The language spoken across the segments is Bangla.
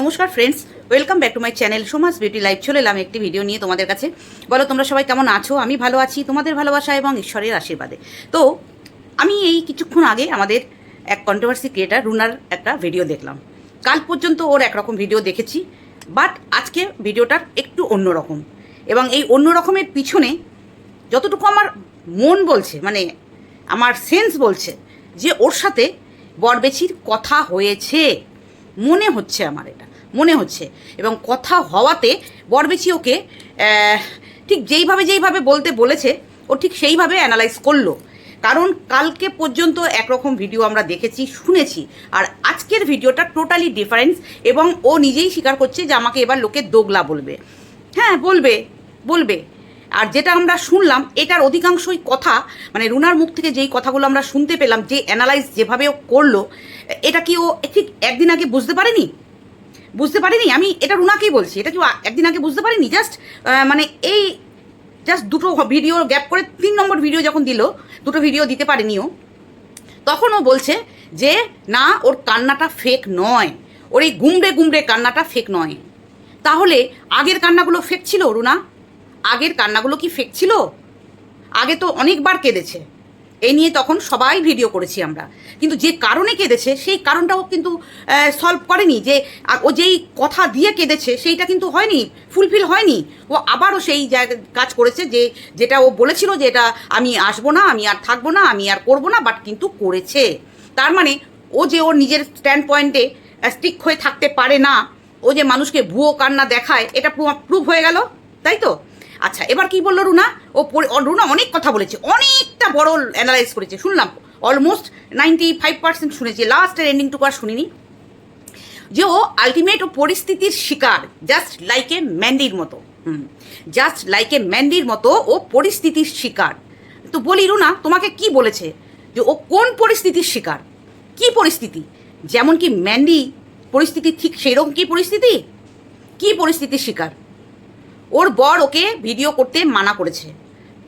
নমস্কার friends welcome back to my channel Samaj beauty live চলে এলাম একটি ভিডিও নিয়ে তোমাদের কাছে। বলো, তোমরা সবাই কেমন আছো? আমি ভালো আছি, তোমাদের ভালোবাসা এবং ঈশ্বরের আশীর্বাদে। তো, আমি এই কিছুক্ষণ আগে আমাদের এক কন্ট্রোভার্সি ক্রিয়েটার রুনার একটা ভিডিও দেখলাম। কাল পর্যন্ত ওর একরকম ভিডিও দেখেছি বাট আজকে ভিডিওটার একটু অন্যরকম। এবং এই অন্য রকমের পিছনে যতটুকু আমার মন বলছে মানে আমার সেন্স বলছে, যে ওর সাথে বরবেছির কথা হয়েছে। মনে হচ্ছে আমার এটা, মনে হচ্ছে। এবং কথা হওয়াতে বরবেছি ওকে ঠিক যেইভাবে যেইভাবে বলতে বলেছে, ও ঠিক সেইভাবে অ্যানালাইজ করল। কারণ কালকে পর্যন্ত একরকম ভিডিও আমরা দেখেছি, শুনেছি। আর আজকের ভিডিওটা টোটালি ডিফারেন্স এবং ও নিজেই স্বীকার করছে যে আমাকে এবার লোকে দোগলা বলবে। হ্যাঁ বলবে বলবে। আর যেটা আমরা শুনলাম, এটার অধিকাংশই কথা মানে রুনার মুখ থেকে যেই কথাগুলো আমরা শুনতে পেলাম, যে অ্যানালাইজ যেভাবে ও করল, এটা কি ও ঠিক একদিন আগে বুঝতে পারেনি? বুঝতে পারিনি? আমি এটা রুনাকেই বলছি, এটা কি একদিন আগে বুঝতে পারিনি? জাস্ট মানে এই জাস্ট দুটো ভিডিও গ্যাপ করে তিন নম্বর ভিডিও যখন দিল, দুটো ভিডিও দিতে পারেনি ও, তখন ও বলছে যে, না, ওর কান্নাটা ফেক নয়। ওর এই গুমড়ে গুমড়ে কান্নাটা ফেক নয়। তাহলে আগের কান্নাগুলো ফেক ছিল রুনা? আগের কান্নাগুলো কি ফেক ছিল? আগে তো অনেকবার কেঁদেছে। এই নিয়ে তখন সবাই ভিডিও করেছি আমরা। কিন্তু যে কারণে কেঁদেছে, সেই কারণটাও কিন্তু সলভ করেনি যে ও যেই কথা দিয়ে কেঁদেছে, সেইটা কিন্তু হয়নি ফুলফিল হয়নি। ও আবারও সেই জায়গা, কাজ করেছে যে, যেটা ও বলেছিল যে, এটা আমি আসব না, আমি আর থাকব না, আমি আর করব না বাট কিন্তু করেছে। তার মানে ও যে ওর নিজের স্ট্যান্ড পয়েন্টে স্টিক হয়ে থাকতে পারে না, ও যে মানুষকে ভুয়ো কান্না দেখায়, এটা প্রুভ হয়ে গেল, তাই তো? আচ্ছা এবার কি বলল রুনা? ও রুনা অনেক কথা বলেছে, অনেকটা বড় অ্যানালাইজ করেছে, শুনলাম অলমোস্ট নাইনটি ফাইভ পার্সেন্ট শুনেছি লাস্টের এন্ডিংটুকু আর শুনিনি। যে ও আলটিমেট ও পরিস্থিতির শিকার জাস্ট লাইক এ ম্যান্ডির মতো জাস্ট লাইক এ ম্যান্ডির মতো ও পরিস্থিতির শিকার। তো বলি রুনা, তোমাকে কি বলেছে যে ও কোন পরিস্থিতির শিকার? কি পরিস্থিতি? যেমন কি ম্যান্ডি পরিস্থিতি ঠিক সেরকম কি পরিস্থিতি? কি পরিস্থিতির শিকার? ওর বর ওকে ভিডিও করতে মানা করেছে।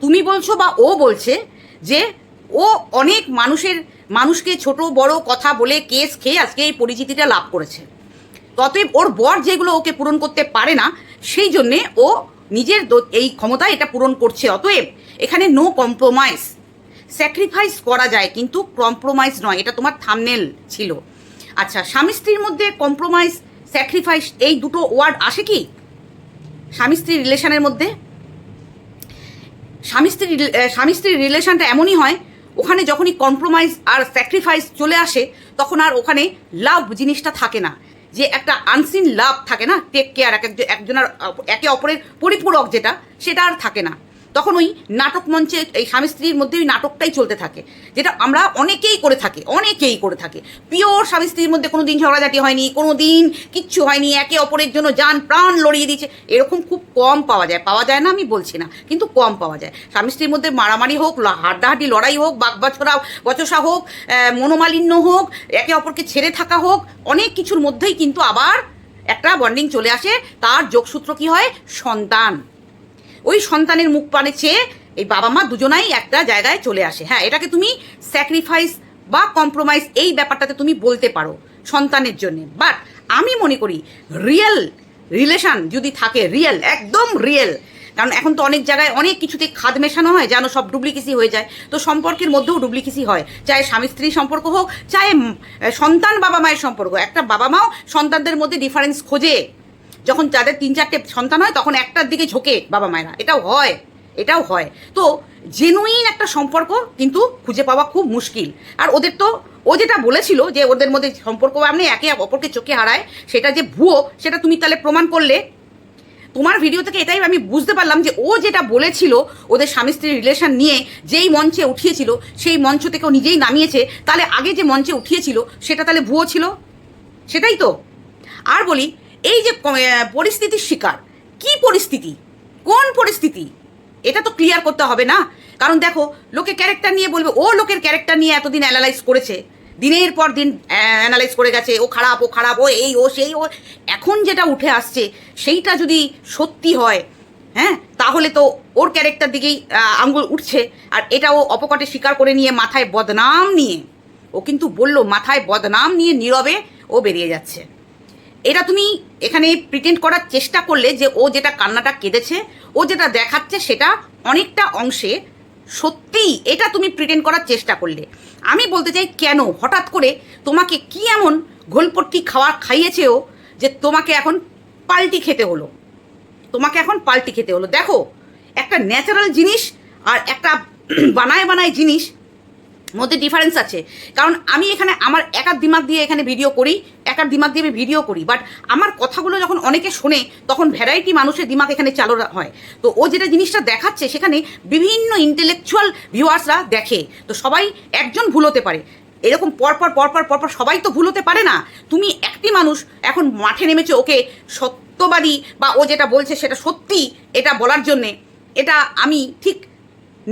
তুমি বলছো বা ও বলছে যে ও অনেক মানুষের, মানুষকে ছোট, বড় কথা বলে কেস খেয়ে আজকে এই পরিচিতিটা লাভ করেছে। ততএব ওর বর যেগুলো ওকে পূরণ করতে পারে না, সেই জন্যে ও নিজের এই ক্ষমতা এটা পূরণ করছে। অতএব এখানে নো কম্প্রোমাইজ স্যাক্রিফাইস করা যায়, কিন্তু কম্প্রোমাইজ নয়। এটা তোমার থামনেল ছিল। আচ্ছা স্বামী স্ত্রীর মধ্যে কম্প্রোমাইজ স্যাক্রিফাইস এই দুটো ওয়ার্ড আসে কি? স্বামী স্ত্রীর রিলেশনের মধ্যে স্বামী স্ত্রী স্বামী স্ত্রীর রিলেশনটা এমনই হয়, ওখানে যখনই কম্প্রোমাইজ আর স্যাক্রিফাইস চলে আসে, তখন আর ওখানে লাভ জিনিসটা থাকে না। যে একটা আনসিন লাভ থাকে না টেক কেয়ার এক একজন- একজনের একে অপরের পরিপূরক যেটা, সেটা আর থাকে না। তখন ওই নাটক মঞ্চে এই স্বামী স্ত্রীর মধ্যে ওই নাটকটাই চলতে থাকে। যেটা আমরা অনেকেই করে থাকি, অনেকেই করে থাকে। পিওর স্বামী স্ত্রীর মধ্যে কোনো দিন ঝগড়াঝাটি হয়নি কোনো দিন কিচ্ছু হয়নি, একে অপরের জন্য যান প্রাণ লড়িয়ে দিচ্ছে এরকম খুব কম পাওয়া যায়। পাওয়া যায় না আমি বলছি না, কিন্তু কম পাওয়া যায়। স্বামী স্ত্রীর মধ্যে মারামারি হোক হাড্ডাহাড্ডি লড়াই হোক বাগবাছরা বচসা হোক মনোমালিন্য হোক, একে অপরকে ছেড়ে থাকা হোক, অনেক কিছুর মধ্যেই কিন্তু আবার একটা বন্ডিং চলে আসে। তার যোগসূত্র কি হয়? সন্তান। ওই সন্তানের মুখ পানে চেয়ে এই বাবা মা দুজনাই একটা জায়গায় চলে আসে। হ্যাঁ এটাকে তুমি স্যাক্রিফাইস বা কম্প্রোমাইজ এই ব্যাপারটাতে তুমি বলতে পারো সন্তানের জন্য। বাট আমি মনে করি রিয়েল রিলেশন যদি থাকে রিয়েল একদম রিয়েল কারণ এখন তো অনেক জায়গায় অনেক কিছুতে খাদ মেশানো হয় যেন সব ডুপ্লিকেসি হয়ে যায়। তো সম্পর্কের মধ্যেও ডুপ্লিকেসি হয় চাहे স্বামী স্ত্রী সম্পর্ক হোক উম, সন্তান বাবা মায়ের সম্পর্ক। একটা বাবা মাও সন্তানদের মধ্যে ডিফারেন্স খোঁজে। যখন যাদের তিন চারটে সন্তান হয়, তখন একটার দিকে ঝোঁকে বাবা মায়েরা। এটাও হয় এটাও হয়। তো জেনুইন একটা সম্পর্ক কিন্তু খুঁজে পাওয়া খুব মুশকিল। আর ওদের তো, ও যেটা বলেছিল যে ওদের মধ্যে সম্পর্ক আপনি একে অপরকে চোখে হারায়, সেটা যে ভুয়ো, সেটা তুমি তাহলে প্রমাণ করলে। তোমার ভিডিও থেকে এটাই আমি বুঝতে পারলাম যে ও যেটা বলেছিল ওদের স্বামী স্ত্রীর রিলেশন নিয়ে, যেই মঞ্চে উঠিয়েছিল, সেই মঞ্চ থেকে ও নিজেই নামিয়েছে। তাহলে আগে যে মঞ্চে উঠিয়েছিল, সেটা তাহলে ভুয়ো ছিল? সেটাই তো। আর বলি এই যে পরিস্থিতির শিকার। কি পরিস্থিতি? কোন পরিস্থিতি? এটা তো ক্লিয়ার করতে হবে না। কারণ দেখো, লোকে ক্যারেক্টার নিয়ে বলবে, ও লোকের ক্যারেক্টার নিয়ে এতদিন অ্যানালাইজ করেছে। দিনের পর দিন অ্যানালাইজ করে গেছে, ও খারাপ ও খারাপ, ও এই, ও সেই, ও এখন যেটা উঠে আসছে, সেইটা যদি সত্যি হয় হ্যাঁ তাহলে তো ওর ক্যারেক্টার দিকেই আঙ্গুল উঠছে। আর এটা ও অপকটে স্বীকার করে নিয়ে মাথায় বদনাম নিয়ে, ও কিন্তু বলল, মাথায় বদনাম নিয়ে নীরবে ও বেরিয়ে যাচ্ছে। এটা তুমি এখানে প্রিটেন্ড করার চেষ্টা করলে যে ও যেটা কান্নাটা কেঁদেছে, ও যেটা দেখাচ্ছে সেটা অনেকটা অংশে সত্যিই এটা তুমি প্রিটেন্ড করার চেষ্টা করলে। আমি বলতে চাই কেন? হঠাৎ করে তোমাকে কি এমন ঘোলপট্টি খাওয়া খাইয়েছে ও যে তোমাকে এখন পাল্টি খেতে হলো? তোমাকে এখন পাল্টি খেতে হলো। দেখো, একটা ন্যাচারাল জিনিস আর একটা বানায় বানায় জিনিস মধ্যে ডিফারেন্স আছে। কারণ আমি এখানে আমার একার দিমাগ দিয়ে এখানে ভিডিও করি, একার দিমাগ দিয়ে আমি ভিডিও করি। বাট আমার কথাগুলো যখন অনেকে শোনে, তখন ভ্যারাইটি মানুষের দিমাগ এখানে চালু হয়। তো ও যেটা জিনিসটা দেখাচ্ছে, সেখানে বিভিন্ন ইন্টেলেকচুয়াল ভিউয়ার্সরা দেখে। তো সবাই একজন ভুল হতে পারে এরকম পরপর পরপর পরপর সবাই তো ভুল হতে পারে না। তুমি একটি মানুষ এখন মাঠে নেমেছে, ওকে সত্যবাদী বা ও যেটা বলছে সেটা সত্যি, এটা বলার জন্যে, এটা আমি ঠিক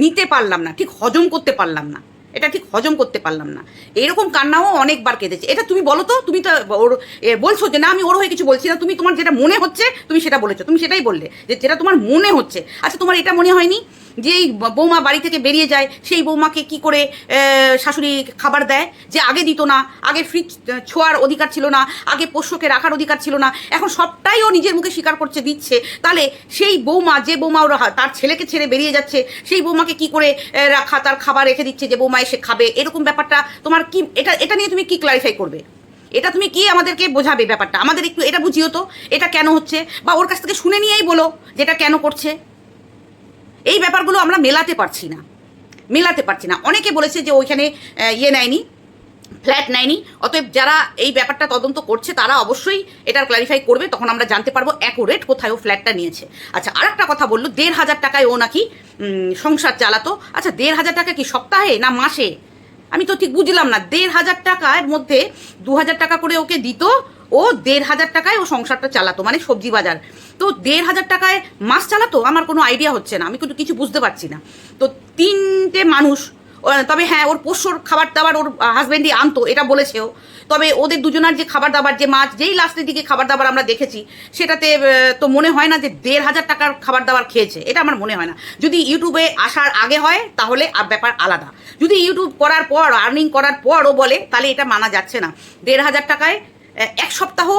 নিতে পারলাম না, ঠিক হজম করতে পারলাম না। এটা ঠিক হজম করতে পারলাম না। এরকম কান্নাও অনেকবার কেঁদেছে। এটা তুমি বলো তো, তুমি তো ওর বলছো যে না, আমি ওর হয়ে কিছু বলছি না। তুমি তোমার যেটা মনে হচ্ছে, তুমি সেটা বলেছ। তুমি সেটাই বললে যে যেটা তোমার মনে হচ্ছে। আচ্ছা তোমার এটা মনে হয়নি? যে এই বৌমা বাড়ি থেকে বেরিয়ে যায়, সেই বৌমাকে কি করে শাশুড়ি খাবার দেয়? যে আগে দিত না, আগে ফ্রিজ ছোঁয়ার অধিকার ছিল না, আগে পোষ্যকে রাখার অধিকার ছিল না। এখন সবটাই ও নিজের মুখে স্বীকার করছে, দিচ্ছে। তাহলে সেই বৌমা, যে বৌমা ওরা তার ছেলেকে ছেড়ে বেরিয়ে যাচ্ছে, সেই বৌমাকে কি করে রাখা, তার খাবার রেখে দিচ্ছে, যে বৌমা এসে খাবে, এরকম ব্যাপারটা তোমার কি, এটা এটা নিয়ে তুমি কি ক্লারিফাই করবে? এটা তুমি কি আমাদেরকে বোঝাবে ব্যাপারটা? আমাদের একটু এটা বুঝিও তো, এটা কেন হচ্ছে? বা ওর কাছ থেকে শুনে নিয়েই বলো যে এটা কেন করছে। এই ব্যাপারগুলো আমরা মেলাতে পারছি না। মেলাতে পারছি না। অনেকে বলেছে যে ওইখানে ইয়ে নেয়নি। ফ্ল্যাট নেয়নি। অতএব যারা এই ব্যাপারটা তদন্ত করছে, তারা অবশ্যই এটার ক্লারিফাই করবে, তখন আমরা জানতে পারব অ্যাকুরেট কোথায় ও ফ্ল্যাটটা নিয়েছে। আচ্ছা আর একটা কথা বলল, দেড় হাজার টাকায় ও নাকি সংসার চালাতো। আচ্ছা দেড় হাজার টাকা কি সপ্তাহে না মাসে? আমি তো ঠিক বুঝলাম না। দেড় হাজার টাকার মধ্যে দু হাজার টাকা করে ওকে দিত, ও দেড় হাজার টাকায় ও সংসারটা চালাতো মানে সবজি বাজার। তো দেড় হাজার টাকায় মাস চালাতো? আমার কোনো আইডিয়া হচ্ছে না। আমি কিন্তু কিছু বুঝতে পারছি না। তো তিনটে মানুষ তবে হ্যাঁ ওর পোষ্যর খাবার দাবার ওর হাজব্যান্ডই আনতো, এটা বলেছেও। তবে ওদের দুজনার যে খাবার দাবার, যে মাছ, যেই লাস্টের দিকে খাবার দাবার আমরা দেখেছি, সেটাতে তো মনে হয় না যে দেড় হাজার টাকার খাবার দাবার খেয়েছে, এটা আমার মনে হয় না। যদি ইউটিউবে আসার আগে হয়, তাহলে আর ব্যাপার আলাদা। যদি ইউটিউব করার পর আর্নিং করার পর ও বলে, তাহলে এটা মানা যাচ্ছে না। দেড় হাজার টাকায় এক সপ্তাহ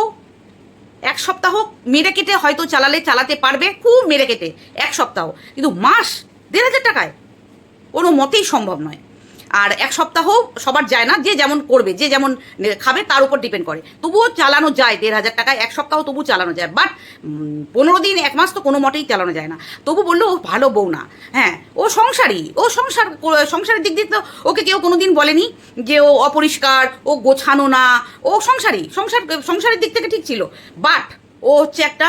এক সপ্তাহ মেরে কেটে হয়তো চালালে, চালাতে পারবে, খুব মেরে কেটে, এক সপ্তাহ। কিন্তু মাস, দেড় হাজার টাকায়? কোনো মতেই সম্ভব নয়। আর এক সপ্তাহ সবার যায় না, যে যেমন করবে, যে যেমন খাবে তার উপর ডিপেন্ড করে। তবুও চালানো যায়, দেড় হাজার টাকায় এক সপ্তাহ তবু চালানো যায়। বাট পনেরো দিন, এক মাস তো কোনো মতেই চালানো যায় না। তবু বলল, ও ভালো বউ না। হ্যাঁ ও সংসারই ও সংসার সংসারের দিক দিয়ে তো ওকে কেউ কোনো দিন বলেনি যে ও অপরিষ্কার, ও গোছানো না। ও সংসারই সংসার, সংসারের দিক থেকে ঠিক ছিল। বাট ও হচ্ছে একটা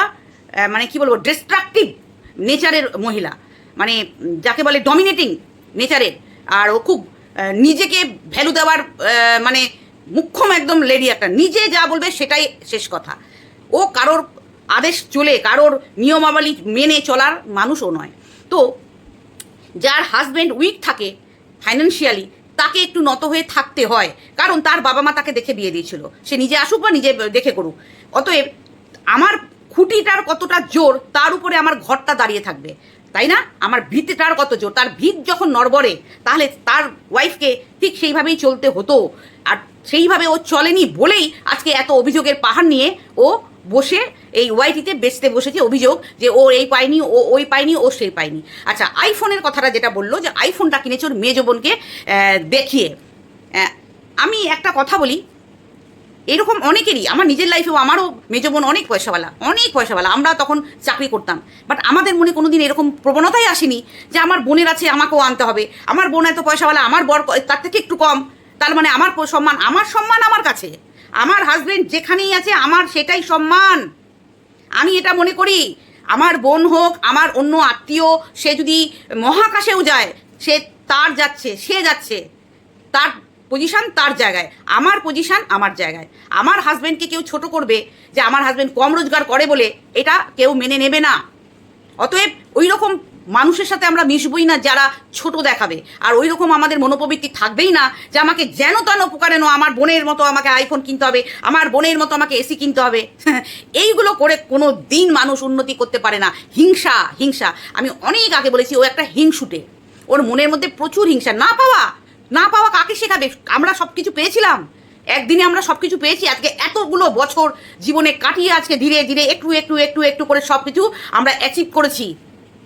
মানে কি বলব ডিস্ট্রাকটিভ নেচারের মহিলা। মানে যাকে বলে ডমিনেটিং নেচারের। আর ও খুব নিজেকে ভ্যালু দেওয়ার মানে মুখ্যম একদম লেডি একটা। নিজে যা বলবে সেটাই শেষ কথা। ও কারোর আদেশ চলে, কারোর নিয়মাবলী মেনে চলার মানুষও নয়। তো যার হাজব্যান্ড উইক থাকে ফাইন্যান্সিয়ালি তাকে একটু নত হয়ে থাকতে হয়। কারণ তার বাবা মা তাকে দেখে বিয়ে দিয়েছিল। সে নিজে আসুক বা নিজে দেখে করুক। অতএব আমার খুঁটিটার কতটা জোর, তার উপরে আমার ঘরটা দাঁড়িয়ে থাকবে। তাই না? আমার ভিতটার কত জোর? তার ভিত যখন নড়বড়ে, তাহলে তার ওয়াইফকে ঠিক সেইভাবেই চলতে হতো। আর সেইভাবে ও চলেনি বলেই আজকে এত অভিযোগের পাহাড় নিয়ে ও বসে এই ওয়াইটিতে বেচতে বসেছে অভিযোগ যে ও এই পায়নি, ও ওই পায়নি, ও সেই পায়নি। আচ্ছা আইফোনের কথাটা যেটা বলল যে আইফোনটা কিনেছে ওর মেজ বোনকে দেখিয়ে। আমি একটা কথা বলি এরকম অনেকেরই, আমার নিজের লাইফেও আমারও মেজো বোন অনেক পয়সাওয়ালা অনেক পয়সাওয়ালা, আমরা তখন চাকরি করতাম। বাট আমাদের মনে কোনো দিন এরকম প্রবণতাই আসেনি যে আমার বোনের আছে, আমাকেও আনতে হবে। আমার বোন এত পয়সাওয়ালা, আমার বর তার থেকে একটু কম। তার মানে আমার সম্মান আমার সম্মান আমার কাছে। আমার হাজবেন্ড যেখানেই আছে, আমার সেটাই সম্মান। আমি এটা মনে করি, আমার বোন হোক, আমার অন্য আত্মীয়, সে যদি মহাকাশেও যায়, সে তার যাচ্ছে, সে যাচ্ছে। তার পজিশন তার জায়গায়। আমার পজিশান আমার জায়গায়। আমার হাজব্যান্ডকে কেউ ছোট করবে যে আমার হাজব্যান্ড কম রোজগার করে বলে, এটা কেউ মেনে নেবে না। অতএব ওই রকম মানুষের সাথে আমরা মিশবই না যারা ছোট দেখাবে। আর ওই রকম আমাদের মনোপবৃত্তি থাকবেই না যে আমাকে যেন তেন উপকারেন আমার বোনের মতো আমাকে আইফোন কিনতে হবে, আমার বোনের মতো আমাকে এসি কিনতে হবে। এইগুলো করে কোনো দিন মানুষ উন্নতি করতে পারে না। হিংসা হিংসা। আমি অনেক আগে বলেছি, ও একটা হিংসুটে। ওর মনের মধ্যে প্রচুর হিংসা। না পাওয়া না পাওয়া কাকে শেখাবে? আমরা সব কিছু পেয়েছিলাম। একদিনে আমরা সব কিছু পেয়েছি, আজকে এতগুলো বছর জীবনে কাটিয়ে আজকে ধীরে ধীরে একটু একটু একটু একটু করে সব কিছু আমরা অ্যাচিভ করেছি।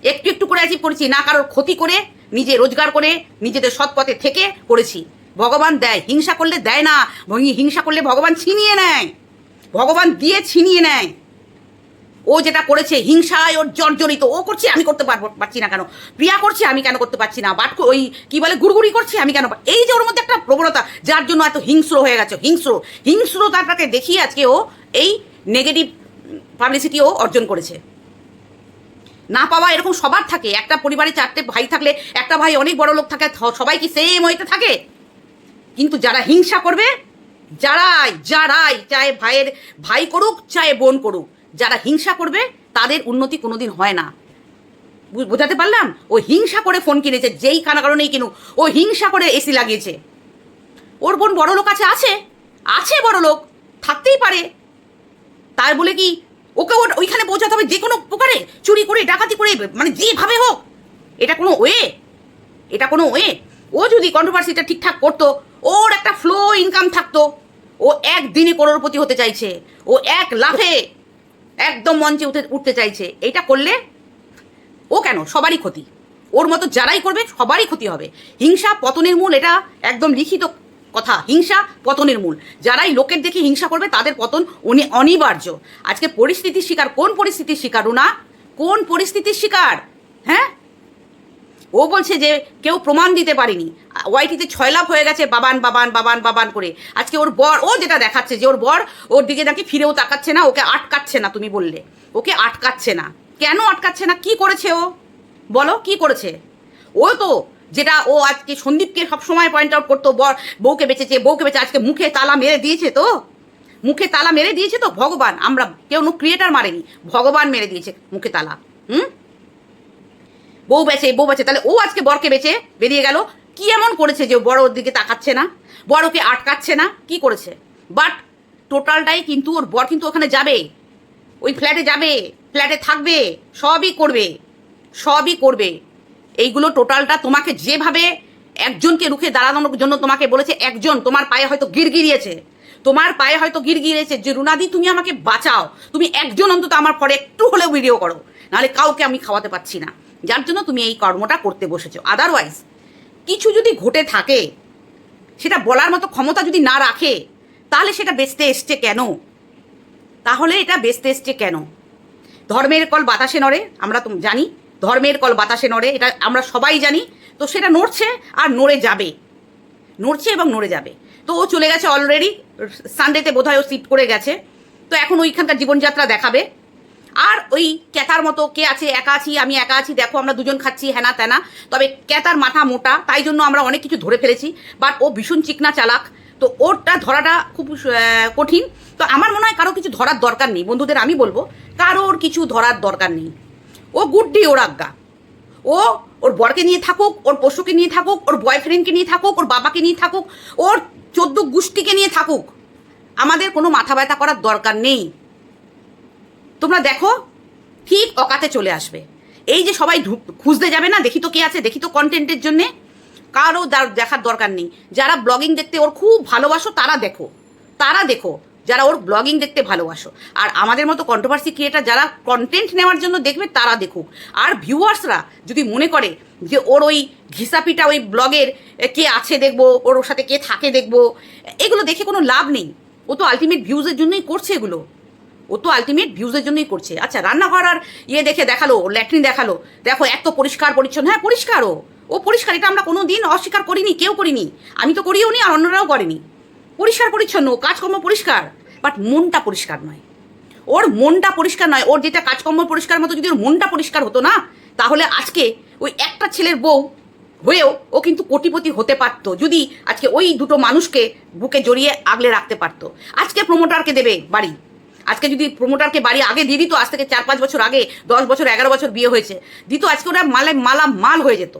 একটু একটু করে অ্যাচিভ করেছি, না কারোর ক্ষতি করে, নিজে রোজগার করে, নিজেদের সৎ পথে থেকে করেছি। ভগবান দেয়, হিংসা করলে দেয় না। হিংসা করলে ভগবান ছিনিয়ে নেয়। ভগবান দিয়ে ছিনিয়ে নেয়। ও যেটা করেছে, হিংসায় ওর জর্জরিত। ও করছে, আমি করতে পারব, পারছি না কেন? প্রিয়া করছে, আমি কেন করতে পারছি না? বাট ওই কি বলে, গুড়গুড়ি করছে, আমি কেন এই যে ওর মধ্যে একটা প্রবণতা, যার জন্য এত হিংস্র হয়ে গেছে, হিংস্র। হিংস্রতাটাকে দেখিয়ে আজকে ও এই নেগেটিভ পাবলিসিটি ও অর্জন করেছে। না পাওয়া এরকম সবার থাকে, একটা পরিবারে চারটে ভাই থাকলে, একটা ভাই অনেক বড় লোক থাকে সবাই কি সেম হইতে থাকে? কিন্তু যারা হিংসা করবে, যারাই যারাই চাहे ভাইয়ের, ভাই করুক চাहे বোন করুক যারা হিংসা করবে, তাদের উন্নতি কোনোদিন হয় না। বোঝাতে পারলাম? ও হিংসা করে ফোন কিনেছে, যেই কানা কারণেই কিনুক। ও হিংসা করে এসি লাগিয়েছে। ওর বোন বড় লোক আছে আছে। আছে বড় লোক, থাকতেই পারে। তাই বলে কি, ওকে ওর ওইখানে পৌঁছাতে হবে যে কোনো প্রকারে। চুরি করে, ডাকাতি করে মানে যেভাবে হোক। এটা কোনো ওয়ে। এটা কোনো ওয়ে। ও যদি কন্ট্রোভার্সিটা ঠিকঠাক করতো, ওর একটা ফ্লো ইনকাম থাকতো। ও একদিনে করোড়পতি হতে চাইছে। ও এক লাফে একদম মঞ্চে উঠে উঠতে চাইছে। এটা করলে ও কেন? সবারই ক্ষতি। ওর মতো যারাই করবে, সবারই ক্ষতি হবে। হিংসা পতনের মূল, এটা একদম লিখিত কথা। হিংসা পতনের মূল। যারাই লোকের দেখে হিংসা করবে, তাদের পতন উনি অনিবার্য। আজকে পরিস্থিতির শিকার, কোন পরিস্থিতির শিকার না কোন পরিস্থিতির শিকার? হ্যাঁ? ও বলছে যে কেউ প্রমাণ দিতে পারেনি। ওয়াইটিতে ছয় লাভ হয়ে গেছে বাবান বাবান বাবান বাবান করে। আজকে ওর বর, ও যেটা দেখাচ্ছে যে ওর বর ওর দিকে নাকি ফিরেও তাকাচ্ছে না, ওকে আটকাচ্ছে না তুমি বললে। ওকে আটকাচ্ছে না। কেন আটকাচ্ছে না? কি করেছে ও? বলো, কি করেছে? ও তো যেটা ও আজকে সন্দীপকে সবসময় পয়েন্ট আউট করতো, বর, বউকে বেঁচেছে, বউকে বেঁচে আজকে মুখে তালা মেরে দিয়েছে তো? মুখে তালা মেরে দিয়েছে তো? ভগবান, আমরা কেউ ক্রিয়েটার মারেনি, ভগবান মেরে দিয়েছে মুখে তালা। হুম? বউ বেচে বউ বেচে তাহলে ও আজকে বরকে বেচে বেরিয়ে গেল। কি এমন করেছে যে বড় ওর দিকে তাকাচ্ছে না? বড় ওকে আটকাচ্ছে না? কি করেছে? বাট টোটালটাই কিন্তু ওর বর কিন্তু ওখানে যাবে। ওই ফ্ল্যাটে যাবে ফ্ল্যাটে থাকবে, সবই করবে সবই করবে। এইগুলো টোটালটা তোমাকে যেভাবে একজনকে রুখে দাঁড়ানোর জন্য তোমাকে বলেছে, একজন, তোমার পায়ে হয়তো গিরগিরিয়েছে। তোমার পায়ে হয়তো গিরগিরিয়েছে যে, রুনাদি, তুমি আমাকে বাঁচাও। তুমি একজন অন্তত আমার পরে একটু হলেও ভিডিও করো। নাহলে কাউকে আমি খাওয়াতে পারছি না। যার জন্য তুমি এই কর্মটা করতে বসেছো। আদারওয়াইজ কিছু যদি ঘটে থাকে, সেটা বলার মতো ক্ষমতা যদি না রাখে, তাহলে সেটা বেচতে এসছে কেন? তাহলে এটা বেচতে এসছে কেন? ধর্মের কল বাতাসে নড়ে, আমরা তো জানি, ধর্মের কল বাতাসে নড়ে, এটা আমরা সবাই জানি, তো সেটা নড়ছে আর নড়ে যাবে। নড়ছে এবং নড়ে যাবে। তো ও চলে গেছে অলরেডি সানডেতে বোধহয় ও সিট করে গেছে। তো এখন ওইখানকার জীবনযাত্রা দেখাবে। আর ওই ক্যাতার মতো কে আছে, একা আছি, আমি একা আছি, দেখো আমরা দুজন খাচ্ছি হ্যানা ত্যানা তবে ক্যাতার মাথা মোটা, তাই জন্য আমরা অনেক কিছু ধরে ফেলেছি বাট ও ভীষণ চিকনা চালাক। তো ওরটা ধরাটা খুব কঠিন। তো আমার মনে হয় কারও কিছু ধরার দরকার নেই, বন্ধুদের আমি বলব, কারোর কিছু ধরার দরকার নেই। ও গুড্ডি, ওর আজ্ঞা। ও ওর বরকে নিয়ে থাকুক, ওর পশুকে নিয়ে থাকুক, ওর বয়ফ্রেন্ডকে নিয়ে থাকুক, ওর বাবাকে নিয়ে থাকুক, ওর চোদ্দ গোষ্ঠীকে নিয়ে থাকুক। আমাদের কোনো মাথা ব্যথা করার দরকার নেই। তোমরা দেখো, ঠিক অকাতে চলে আসবে। এই যে সবাই খুঁজতে যাবে না, দেখি তো কে আছে, দেখি তো কন্টেন্টের জন্যে। কারও দেখার দরকার নেই। যারা ব্লগিং দেখতে ওর খুব ভালোবাসো, তারা দেখো। তারা দেখো, যারা ওর ব্লগিং দেখতে ভালোবাসো। আর আমাদের মতো কন্ট্রোভার্সি ক্রিয়েটার যারা কন্টেন্ট নেওয়ার জন্য দেখবে, তারা দেখুক। আর ভিউয়ার্সরা যদি মনে করে যে ওর ওই ঘিসাপিটা, ওই ব্লগের কে আছে দেখব, ওর ওর সাথে কে থাকে দেখব, এগুলো দেখে কোনো লাভ নেই। ও তো আলটিমেট ভিউজের জন্যই করছে এগুলো। ও তো আলটিমেট ভিউজের জন্যই করছে। আচ্ছা রান্নাঘর আর ইয়ে দেখে দেখাল ল্যাট্রিন দেখাল। দেখো, এত পরিষ্কার পরিচ্ছন্ন। হ্যাঁ পরিষ্কার ও ও পরিষ্কার, এটা আমরা কোনো দিন অস্বীকার করিনি, কেউ করিনি। আমি তো করিও নি, আর অন্যরাও করেনি। পরিষ্কার পরিচ্ছন্ন, কাজকর্ম পরিষ্কার। বাট মনটা পরিষ্কার নয়। ওর মনটা পরিষ্কার নয়। ওর যেটা কাজকর্ম পরিষ্কার মতো যদি ওর মনটা পরিষ্কার হতো না, তাহলে আজকে ওই একটা ছেলের বউ হয়েও ও কিন্তু কোটিপতি হতে পারতো। যদি আজকে ওই দুটো মানুষকে বুকে জড়িয়ে আগলে রাখতে পারতো। আজকে প্রমোটারকে দেবে বাড়ি। আজকে যদি প্রমোটারকে বাড়ি আগে দিয়ে দিত, আজ থেকে চার পাঁচ বছর আগে, দশ বছর, এগারো বছর বিয়ে হয়েছে, দিত, আজকে ওরা মালে মালা মাল হয়ে যেত।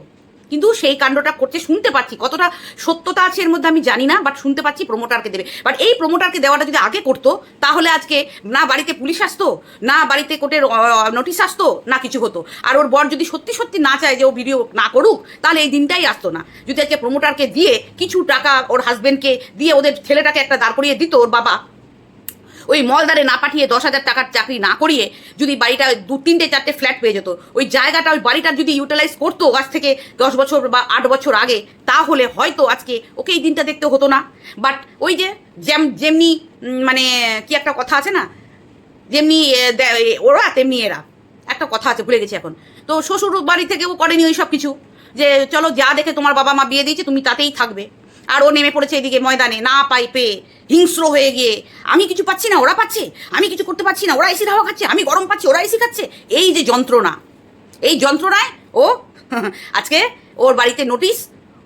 কিন্তু সেই কাণ্ডটা করতে শুনতে পাচ্ছি। কতটা সত্যতা আছে এর মধ্যে আমি জানি না বাট শুনতে পাচ্ছি প্রমোটারকে দেবে। বাট এই প্রমোটারকে দেওয়াটা যদি আগে করতো, তাহলে আজকে না বাড়িতে পুলিশ আসতো, না বাড়িতে কোর্টের নোটিশ আসতো, না কিছু হতো। আর ওর বর যদি সত্যি সত্যি না চায় যে ও ভিডিও না করুক, তাহলে এই দিনটাই আসতো না। যদি আজকে প্রমোটারকে দিয়ে কিছু টাকা ওর হাজবেন্ডকে দিয়ে ওদের ছেলেটাকে একটা দাঁড় করিয়ে দিত, ওর বাবা ওই মলদারে না পাঠিয়ে দশ হাজার টাকার চাকরি না করিয়ে যদি বাড়িটা দু, তিনটে, চারটে ফ্ল্যাট পেয়ে যেত, ওই জায়গাটা, ওই বাড়িটা যদি ইউটিলাইজ করতো আজ থেকে দশ বছর বা আট বছর আগে, তাহলে হয়তো আজকে ওকে এই দিনটা দেখতে হতো না। বাট ওই যে যেম, যেমনি মানে কি একটা কথা আছে না? যেমনি ওরা, তেমনি এরা। একটা কথা আছে, ভুলে গেছি এখন। তো শ্বশুর বাড়ি থেকেও করেনি ওই সব কিছু। যে চলো যা দেখে তোমার বাবা মা বিয়ে দিয়েছে, তুমি তাতেই থাকবে। আর ও নেমে পড়েছে এদিকে ময়দানে। না পাই পেয়ে হিংস্র হয়ে গিয়ে, আমি কিছু পাচ্ছি না, ওরা পাচ্ছে। আমি কিছু করতে পারছি না, ওরা এসির হাওয়া খাচ্ছে, আমি গরম পাচ্ছি, ওরা এসি খাচ্ছে। এই যে যন্ত্রণা, এই যন্ত্রণায় ও আজকে ওর বাড়িতে নোটিশ,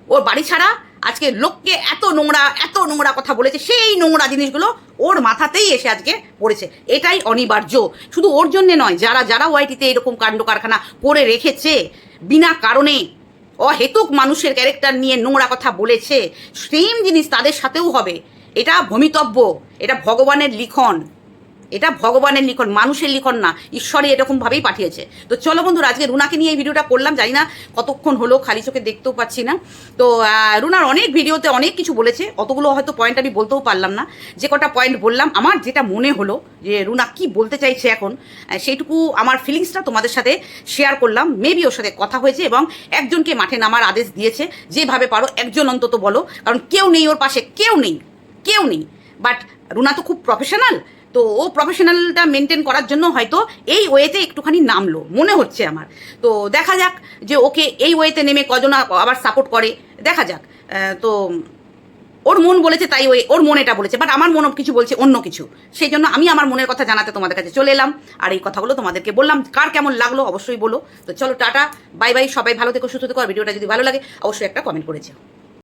ওর বাড়ি ছাড়া আজকে লোককে এত নোংরা এত নোংরা কথা বলেছে, সেই নোংরা জিনিসগুলো ওর মাথাতেই এসে আজকে পড়েছে। এটাই অনিবার্য। শুধু ওর জন্যে নয়, যারা যারা ওয়াইটিতে এরকম কাণ্ড কারখানা করে রেখেছে, বিনা কারণে অহেতুক মানুষের ক্যারেক্টার নিয়ে নোংরা কথা বলেছে। সেম জিনিস তাদের সাথেও হবে। এটা ভূমিতব্য, এটা ভগবানের লিখন। এটা ভগবানের লিখন মানুষের লিখন না, ঈশ্বরই এরকমভাবেই পাঠিয়েছে। তো চলো বন্ধুরা, আজকে রুনাকে নিয়ে এই ভিডিওটা করলাম, জানি না কতক্ষণ হলো, খালি চোখে দেখতেও পাচ্ছি না। তো রুনার অনেক ভিডিওতে অনেক কিছু বলেছে, অতগুলো হয়তো পয়েন্ট আমি বলতেও পারলাম না। যে কটা পয়েন্ট বললাম, আমার যেটা মনে হলো যে রুনা কি বলতে চাইছে এখন সেইটুকু আমার ফিলিংসটা তোমাদের সাথে শেয়ার করলাম। মেবি ওর সাথে কথা হয়েছে এবং একজনকে মাঠে নামার আদেশ দিয়েছে। যেভাবে পারো, একজন অন্তত বলো, কারণ কেউ নেই ওর পাশে, কেউ নেই কেউ নেই। বাট রুনা তো খুব প্রফেশনাল তো ও প্রফেশনালটা মেনটেন করার জন্য হয়তো এই ওয়েতে একটুখানি নামলো, মনে হচ্ছে আমার। তো দেখা যাক যে ওকে এই ওয়েতে নেমে কজন আবার সাপোর্ট করে, দেখা যাক। তো ওর মন বলেছে তাই ওই, ওর মন এটা বলেছে বাট আমার মন কিছু বলছে অন্য কিছু। সেই জন্য আমি আমার মনের কথা জানাতে তোমাদের কাছে চলে এলাম, আর এই কথাগুলো তোমাদেরকে বললাম, কার কেমন লাগল অবশ্যই বলো। তো চলো, টাটা, বাই বাই, সবাই ভালো থেকো, সুস্থ থেকো, আর ভিডিওটা যদি ভালো লাগে, অবশ্যই একটা কমেন্ট করেছ